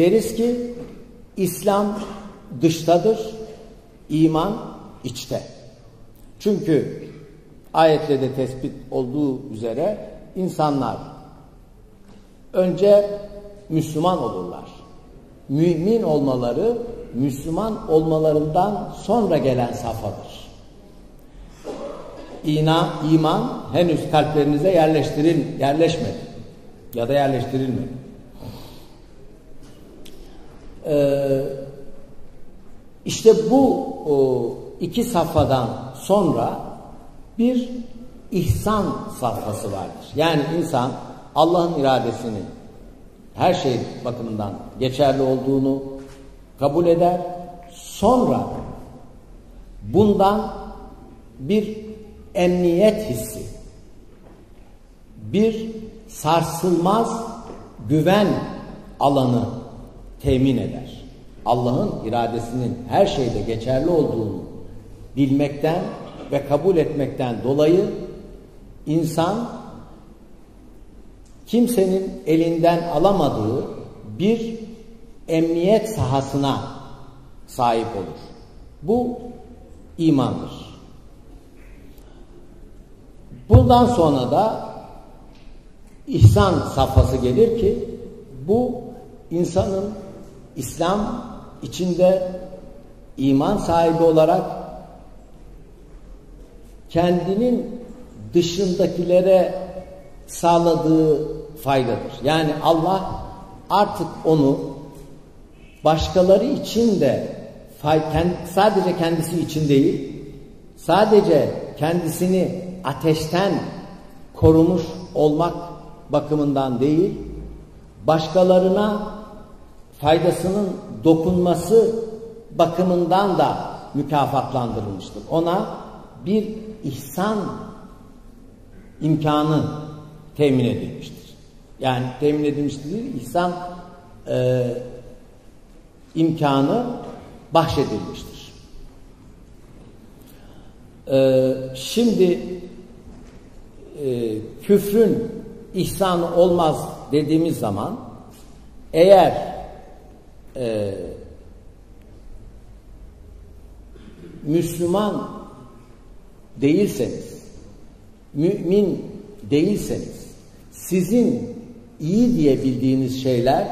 deriz ki İslam dıştadır, iman içte. Çünkü ayette de tespit olduğu üzere insanlar önce Müslüman olurlar. Mümin olmaları Müslüman olmalarından sonra gelen safhadır. İna, iman henüz kalplerinize yerleştiril, yerleşmedi ya da yerleştirilmedi. Ee, işte bu o, iki safhadan sonra bir ihsan safhası vardır. Yani insan Allah'ın iradesinin her şey bakımından geçerli olduğunu kabul eder. Sonra bundan bir emniyet hissi, bir sarsılmaz güven alanı temin eder. Allah'ın iradesinin her şeyde geçerli olduğunu bilmekten ve kabul etmekten dolayı insan kimsenin elinden alamadığı bir emniyet sahasına sahip olur. Bu imandır. Bundan sonra da ihsan safhası gelir ki bu insanın İslam içinde iman sahibi olarak kendinin dışındakilere sağladığı faydadır. Yani Allah artık onu başkaları için de sadece kendisi için değil, sadece kendisini ateşten korumuş olmak bakımından değil, başkalarına faydasının dokunması bakımından da mükafatlandırılmıştır. Ona bir ihsan imkanı temin edilmiştir. Yani temin edilmiştir değil, ihsan e, imkanı bahşedilmiştir. E, şimdi e, küfrün ihsanı olmaz dediğimiz zaman eğer e, Müslüman değilseniz, mümin değilseniz, sizin iyi diye bildiğiniz şeyler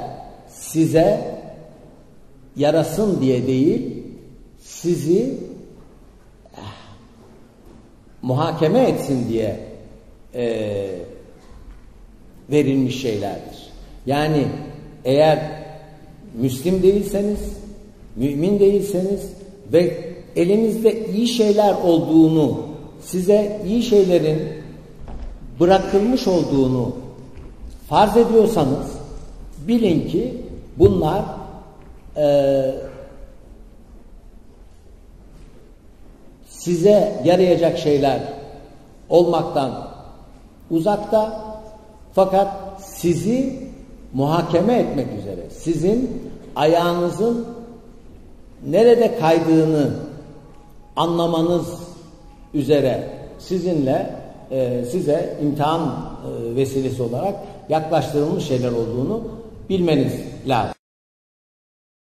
size yarasın diye değil, sizi eh, muhakeme etsin diye e, verilmiş şeylerdir. Yani eğer Müslim değilseniz, mümin değilseniz ve elinizde iyi şeyler olduğunu, size iyi şeylerin bırakılmış olduğunu farz ediyorsanız bilin ki bunlar e, size yarayacak şeyler olmaktan uzakta. Fakat sizi muhakeme etmek üzere sizin ayağınızın nerede kaydığını anlamanız üzere sizinle e, size imtihan e, vesilesi olarak yaklaştırılmış şeyler olduğunu bilmeniz lazım.